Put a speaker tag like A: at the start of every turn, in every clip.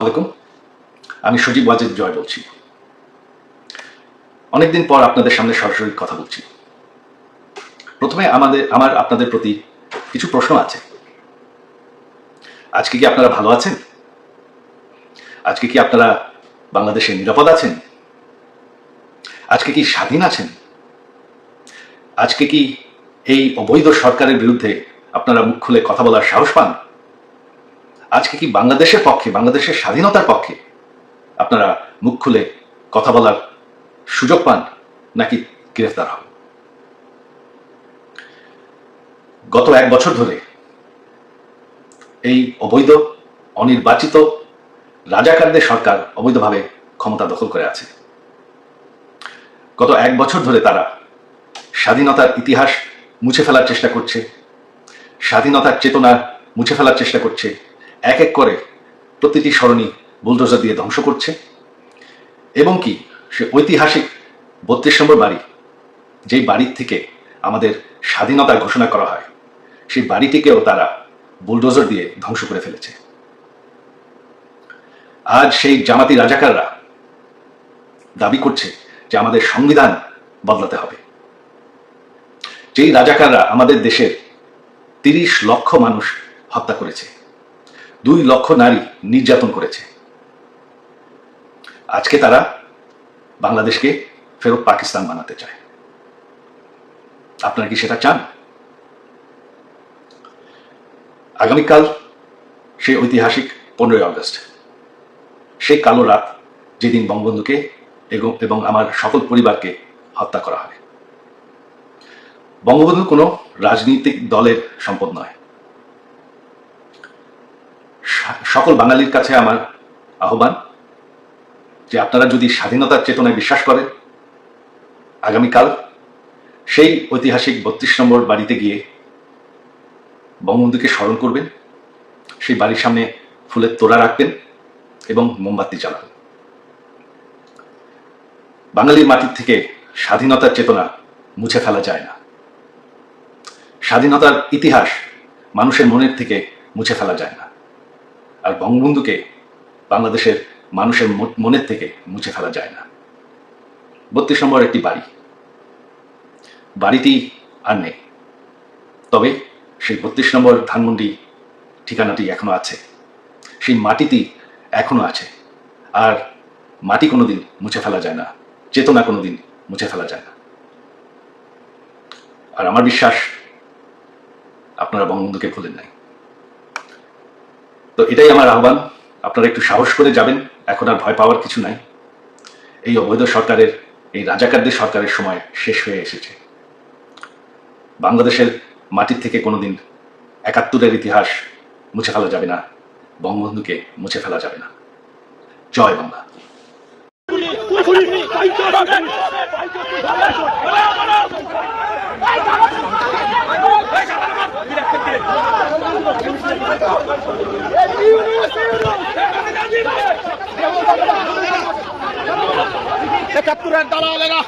A: আলাইকুম। আমি সুজিব ওয়াজিদ জয় বলছি। অনেকদিন পর আপনাদের সামনে সরাসরি কথা বলছি। প্রথমে আমাদের আমার আপনাদের প্রতি কিছু প্রশ্ন আছে। আজকে কি আপনারা ভালো আছেন? আজকে কি আপনারা বাংলাদেশে নিরাপদ আছেন? আজকে কি স্বাধীন আছেন? আজকে কি এই অবৈধ সরকারের বিরুদ্ধে আপনারা মুখ খুলে কথা বলার সাহস পান? আজকে কি বাংলাদেশের পক্ষে, বাংলাদেশের স্বাধীনতার পক্ষে আপনারা মুখ খুলে কথা বলার সুযোগ পান নাকি গ্রেফতার হন? গত এক বছর ধরে এই অবৈধ, অনির্বাচিত, রাজাকারদের সরকার অবৈধভাবে ক্ষমতা দখল করে আছে। গত এক বছর ধরে তারা স্বাধীনতার ইতিহাস মুছে ফেলার চেষ্টা করছে, স্বাধীনতার চেতনা মুছে ফেলার চেষ্টা করছে এক এক করে প্রতিটি সরণি বুলডোজার দিয়ে ধ্বংস করছে। এবং কি, সে ঐতিহাসিক বত্রিশ নম্বর বাড়ি, যেই বাড়ির থেকে আমাদের স্বাধীনতা ঘোষণা করা হয়, সেই বাড়িটিকেও তারা বুলডোজার দিয়ে ধ্বংস করে ফেলেছে। আজ সেই জামাতি রাজাকাররা দাবি করছে যে আমাদের সংবিধান বদলাতে হবে। যেই রাজাকাররা আমাদের দেশের তিরিশ লক্ষ মানুষ হত্যা করেছে দুই লক্ষ নারী নির্যাতন করেছে। আজকে তারা বাংলাদেশকে ফেরত পাকিস্তান বানাতে চায়। আপনারা কি সেটা চান? আগামীকাল সেই ঐতিহাসিক পনেরোই আগস্ট, সেই কালো রাত যেদিন বঙ্গবন্ধুকে এবং- আমার সকল পরিবারকে হত্যা করা হয়। বঙ্গবন্ধু কোনো রাজনৈতিক দলের সম্পদ নয়। সকল বাঙালির কাছে আমার আহ্বান যে আপনারা যদি স্বাধীনতার চেতনায় বিশ্বাস করেন, আগামীকাল সেই ঐতিহাসিক বত্রিশ নম্বর বাড়িতে গিয়ে বঙ্গবন্ধুকে স্মরণ করবেন, সেই বাড়ির সামনে ফুলের তোড়া রাখবেন এবং মোমবাতি জ্বালাবেন। বাঙালির মাটির থেকে স্বাধীনতার চেতনা মুছে ফেলা যায় না। স্বাধীনতার ইতিহাস মানুষের মনের থেকে মুছে ফেলা যায় না। আর বঙ্গবন্ধুকে বাংলাদেশের মানুষের মনের থেকে মুছে ফেলা যায় না। বত্রিশ নম্বর একটি বাড়ি। বাড়িটি আর নেই। তবে সেই বত্রিশ নম্বর ধানমন্ডি ঠিকানাটি এখনও আছে। সেই মাটিটি এখনও আছে। আর মাটি কোনোদিন মুছে ফেলা যায় না। চেতনা কোনোদিন মুছে ফেলা যায় না। আর আমার বিশ্বাস, আপনারা বঙ্গবন্ধুকে ভুলেন নাই। তো এটাই আমার আহ্বান আপনারা একটু সাহস করে যাবেন এখন আর ভয় পাওয়ার কিছু নাই এই অবৈধ সরকারের এই রাজাকারদের সরকারের সময় শেষ হয়ে এসেছে বাংলাদেশের মাটির থেকে কোনোদিন একাত্তরের ইতিহাস মুছে ফেলা যাবে না বঙ্গবন্ধুকে মুছে ফেলা যাবে না জয় বাংলা
B: একাত্তরের দালালেরা।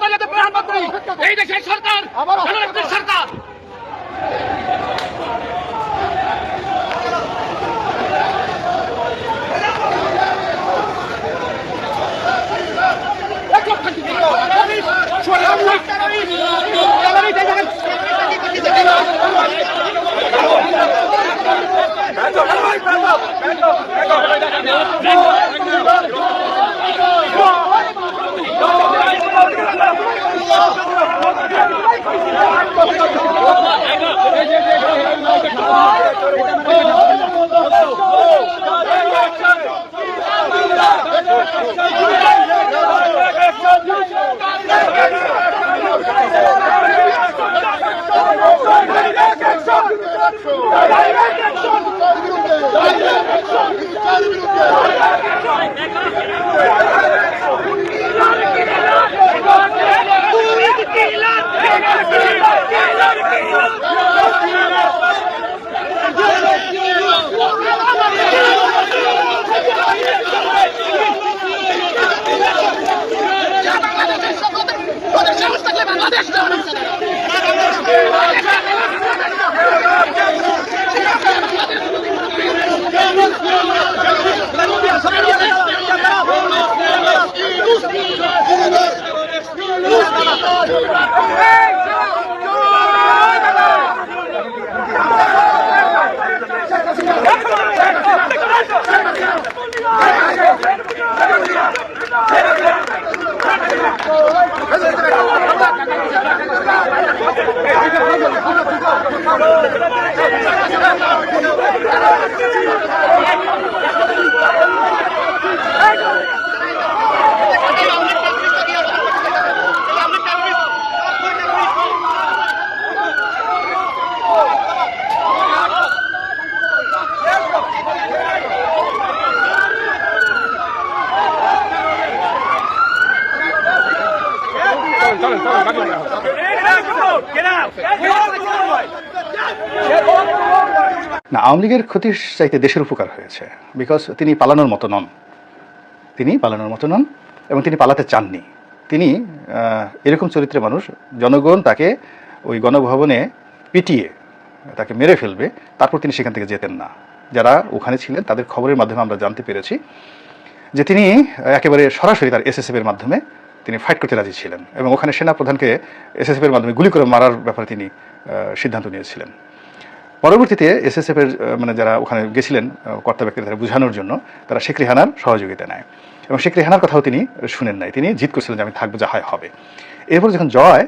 B: করে যাতে প্রধানমন্ত্রী। এই দেশের সরকার সরকার।
C: না আওয়ামী লীগের ক্ষতির চাইতে দেশের উপকার হয়েছে। বিকজ তিনি পালানোর মতো নন। তিনি পালানোর মতো নন এবং তিনি পালাতে চাননি। তিনি এরকম চরিত্রের মানুষ। জনগণ তাকে ওই গণভবনে পিটিয়ে তাকে মেরে ফেলবে। তারপর তিনি সেখান থেকে যেতেন না। যারা ওখানে ছিলেন, তাদের খবরের মাধ্যমে আমরা জানতে পেরেছি যে তিনি একেবারে সরাসরি তার এসএসএফ এর মাধ্যমে তিনি ফাইট করতে রাজি ছিলেন এবং ওখানে সেনা প্রধানকে এসএসএফ এর মাধ্যমে গুলি করে মারার ব্যাপারে তিনি সিদ্ধান্ত নিয়েছিলেন। পরবর্তীতে এসএসএফ এর মানে যারা ওখানে গেছিলেন কর্তা ব্যক্তিরা তারা বোঝানোর জন্য তারা শেখ রেহানার সহযোগিতা নেয়। এবং শেখ রেহানার কথাও তিনি শুনেন নাই। তিনি জিদ করছিলেন যে আমি থাকব, যা হয় হবে। এরপর যখন জয়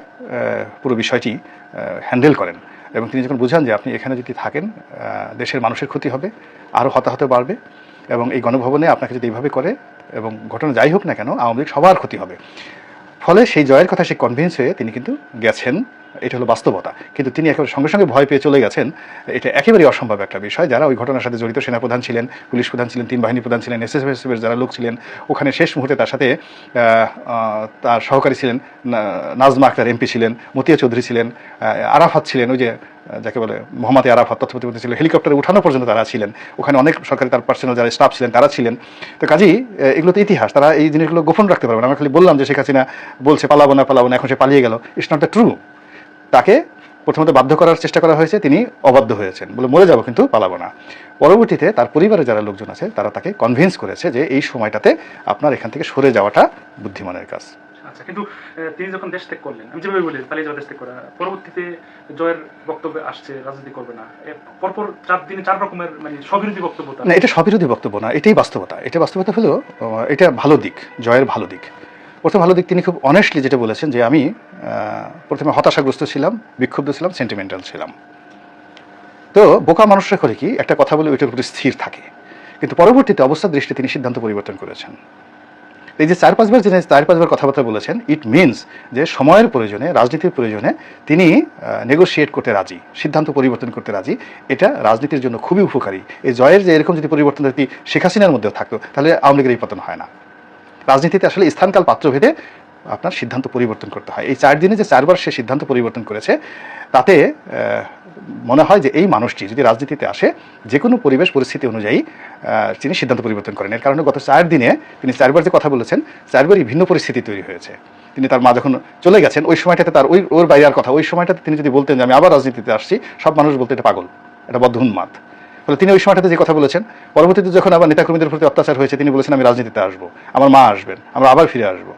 C: পুরো বিষয়টি হ্যান্ডেল করেন এবং তিনি যখন বুঝান যে আপনি এখানে যদি থাকেন দেশের মানুষের ক্ষতি হবে আরও হতাহত বাড়বে এবং এই গণভবনে আপনাকে যদি এইভাবে করে এবং ঘটনা যাই হোক না কেন, আওয়ামী লীগ সবার ক্ষতি হবে। ফলে সেই জয়ের কথা সে কনভিন্স হয়ে তিনি কিন্তু গেছেন এটা হলো বাস্তবতা। কিন্তু তিনি একেবারে সঙ্গে সঙ্গে ভয় পেয়ে চলে গেছেন। এটা একেবারেই অসম্ভব একটা বিষয়। যারা ওই ঘটনার সাথে জড়িত, সেনাপ্রধান ছিলেন, পুলিশ প্রধান ছিলেন, তিন বাহিনী প্রধান ছিলেন, এসএসএফ যারা লোক ছিলেন, ওখানে শেষ মুহূর্তে তার সাথে তার সহকারী ছিলেন নাজমা আক্তার এমপি ছিলেন, মতিয়া চৌধুরী ছিলেন আরাফাত ছিলেন, ওই যে যাকে বলে মোহাম্মদ আরাফাত তথ্য প্রতিমন্ত্রী ছিল হেলিকপ্টারে উঠানো পর্যন্ত তারা ছিলেন। ওখানে অনেক সরকারি তার পার্সোনাল যারা স্টাফ ছিলেন, তারা ছিলেন। তো কাজেই এগুলো তো ইতিহাস। তারা এই জিনিসগুলো গোপন রাখতে পারবে না। আমি খালি বললাম যে শেখ হাসিনা বলছে, পালাবো না পালাবো না, এখন সে পালিয়ে গেল। ইটস নট দ্য ট্রু তাকে প্রথমত বাধ্য করার চেষ্টা করা হয়েছে তিনি অবাধ্য হয়েছেন বলে মরে যাব কিন্তু পালাবো না। পরবর্তীতে তার পরিবারের যারা লোকজন আছে তারা তাকে কনভিন্স করেছে যে এই সময়টাতে আপনার এখান থেকে সরে যাওয়াটা বুদ্ধিমানের কাজ।
D: আচ্ছা কিন্তু তিনি যখন দেশ ত্যাগ করলেন আমি যেভাবে বলি পালিয়ে যাওয়া দেশ ত্যাগ করা পরবর্তীতে জয়ের বক্তব্যে আসছে রাজনীতি করবে না পরপর চার দিনে চার রকমের মানে স্ববিরোধী বক্তব্য
C: না এটা সবিরোধী বক্তব্য না এটাই বাস্তবতা। এটা বাস্তবতা হলো এটা ভালো দিক জয়ের ভালো দিক। প্রথম ভালো দিক তিনি খুব অনেস্টলি যেটা বলেছেন যে আমি প্রথমে হতাশাগ্রস্ত ছিলাম, বিক্ষুব্ধ ছিলাম সেন্টিমেন্টাল ছিলাম। তো বোকা মানুষরা করে কি একটা কথা বলে ওইটার উপরে স্থির থাকে। কিন্তু পরবর্তীতে অবস্থার দৃষ্টি তিনি সিদ্ধান্ত পরিবর্তন করেছেন। এই যে চার পাঁচবার যিনি চার পাঁচবার কথাবার্তা বলেছেন ইট মিনস যে সময়ের প্রয়োজনে, রাজনীতির প্রয়োজনে তিনি নেগোশিয়েট করতে রাজি, সিদ্ধান্ত পরিবর্তন করতে রাজি। এটা রাজনীতির জন্য খুবই উপকারী। এই জয়ের যে এরকম যদি পরিবর্তন যদি শেখ হাসিনার মধ্যেও থাকতো, তাহলে আওয়ামী লীগের এই পতন হয় না। রাজনীতিতে আসলে স্থানকাল পাত্রভেদে আপনার সিদ্ধান্ত পরিবর্তন করতে হয়। এই চার দিনে যে চারবার সে সিদ্ধান্ত পরিবর্তন করেছে, তাতে মনে হয় যে এই মানুষটি যদি রাজনীতিতে আসে যে কোনো পরিবেশ পরিস্থিতি অনুযায়ী তিনি সিদ্ধান্ত পরিবর্তন করেন। এর কারণে গত চার দিনে তিনি চারবার যে কথা বলেছেন, চারবারই ভিন্ন পরিস্থিতি তৈরি হয়েছে। তিনি তার মা যখন চলে গেছেন, ওই সময়টাতে তার ওই ওর বাইরে আর কথা, ওই সময়টাতে তিনি যদি বলতেন যে আমি আবার রাজনীতিতে আসছি, সব মানুষ বলতে এটা পাগল, এটা বদ্ধ উন্মাদ। ফলে তিনি ওই সময়টাতে যে কথা বলেছেন, পরবর্তীতে যখন আবার নেতাকর্মীদের প্রতি অত্যাচার হয়েছে, তিনি বলেছেন, আমি রাজনীতিতে আসব, আমার মা আসবেন, আমরা আবার ফিরে আসব।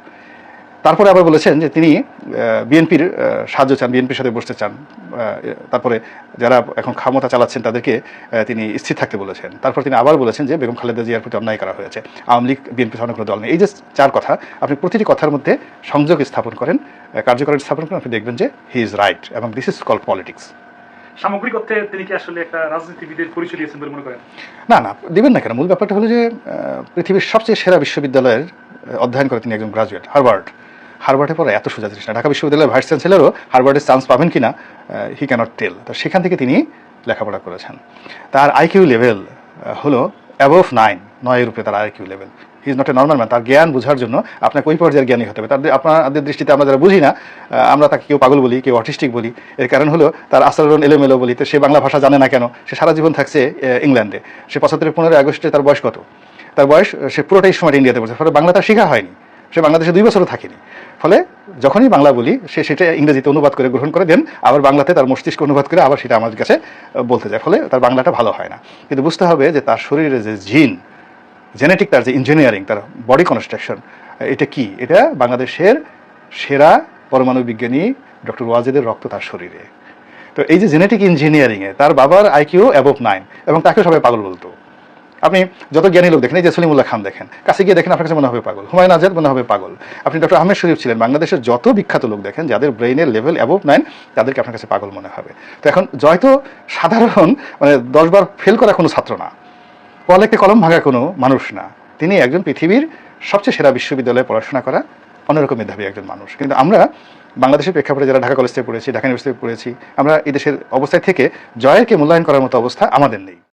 C: তারপরে আবার বলেছেন যে তিনি বিএনপির সাহায্য চান বিএনপির সাথে বসতে চান। তারপরে যারা এখন ক্ষমতা চালাচ্ছেন তাদেরকে তিনি স্থির থাকতে বলেছেন। তারপর তিনি আবার বলেছেন যে বেগম খালেদা জিয়ার প্রতি অন্যায় করা হয়েছে। আওয়ামী লীগ বিএনপি অনেক কোনো দল নেই। এই যে চার কথা আপনি প্রতিটি কথার মধ্যে সংযোগ স্থাপন করেন কার্যকরণ স্থাপন করেন আপনি দেখবেন যে হি ইজ রাইট এবং দিস ইজ কল পলিটিক্স।
D: সামগ্রিক অর্থে তিনি কি আসলে একটা রাজনীতিবিদের পরিচয় দিয়েছেন বলে মনে করেন?
C: না না দিবেন না কেন? মূল ব্যাপারটা হলো যে পৃথিবীর সবচেয়ে সেরা বিশ্ববিদ্যালয়ের অধ্যয়ন করে তিনি একজন গ্রাজুয়েট হার্ভার্ড হার্ভার্ডে পড়া এত সোজা জিনিস না। ঢাকা বিশ্ববিদ্যালয়ের ভাইস চ্যান্সেলরও হার্ভার্ডের চান্স পাবেন কি না হি ক্যানট টেল তো সেখান থেকে তিনি লেখাপড়া করেছেন। তার আইকিউ লেভেল হলো অ্যাবভ নাইন নয়ের উপরে তার IQ level he is not a normal man তার জ্ঞান বোঝার জন্য আপনাকে ওই পর্যায়ের জ্ঞানী হতে হবে। তার আপনাদের দৃষ্টিতে আমরা যারা বুঝি না আমরা তাকে কেউ পাগল বলি, কেউ অটিস্টিক বলি। এর কারণ হলো তার আচরণ এলোমেলো বলি। তো সে বাংলা ভাষা জানে না কেন? সে সারা জীবন থাকছে ইংল্যান্ডে। সে পঁচাত্তরের পনেরোই আগস্টে তার বয়স কত? তার বয়স, সে পুরোটাই সময় ইন্ডিয়াতে পড়ছে। ফলে বাংলা তার শেখা হয়নি। সে বাংলাদেশে দুই বছরও থাকেনি। ফলে যখনই বাংলা বলি, সে সেটা ইংরেজিতে অনুবাদ করে গ্রহণ করে দেন, আবার বাংলাতে তার মস্তিষ্ক অনুবাদ করে আবার সেটা আমার কাছে বলতে যায়। ফলে তার বাংলাটা ভালো হয় না। কিন্তু বুঝতে হবে যে তার শরীরে যে জিন, জেনেটিক তার যে ইঞ্জিনিয়ারিং, তার বডি কনস্ট্রাকশন এটা কি? এটা বাংলাদেশের সেরা পরমাণু বিজ্ঞানী ডক্টর ওয়াজেদের রক্ত তার শরীরে। তো এই যে জেনেটিক ইঞ্জিনিয়ারিংয়ে তার বাবার আইকিউ অ্যাবভ নাইন এবং তাকে সবাই পাগল বলতো। আপনি যত জ্ঞানী লোক দেখেন, এই যে সলিমুল্লাহ খান দেখেন, কাছে গিয়ে দেখেন আপনার কাছে মনে হবে পাগল। হুমায়ুন আজাদ মনে হবে পাগল। আপনি ডক্টর আহমেদ শরীফ ছিলেন, বাংলাদেশের যত বিখ্যাত লোক দেখেন, যাদের ব্রেইনের লেভেল অ্যাবভ নাইন তাদেরকে আপনার কাছে পাগল মনে হবে। তো এখন জয় তো সাধারণ মানে দশবার ফেল করা কোনো ছাত্র না। পড়ালেখে কলম ভাঙা কোনো মানুষ না। তিনি একজন পৃথিবীর সবচেয়ে সেরা বিশ্ববিদ্যালয়ে পড়াশোনা করা অন্যরকম মেধাবী একজন মানুষ। কিন্তু আমরা বাংলাদেশের প্রেক্ষাপটে যারা ঢাকা কলেজ থেকে পড়েছি, ঢাকা ইউনিভার্সিটি পড়েছি, আমরা এই দেশের অবস্থায় থেকে জয়েরকে মূল্যায়ন করার মতো অবস্থা আমাদের নেই।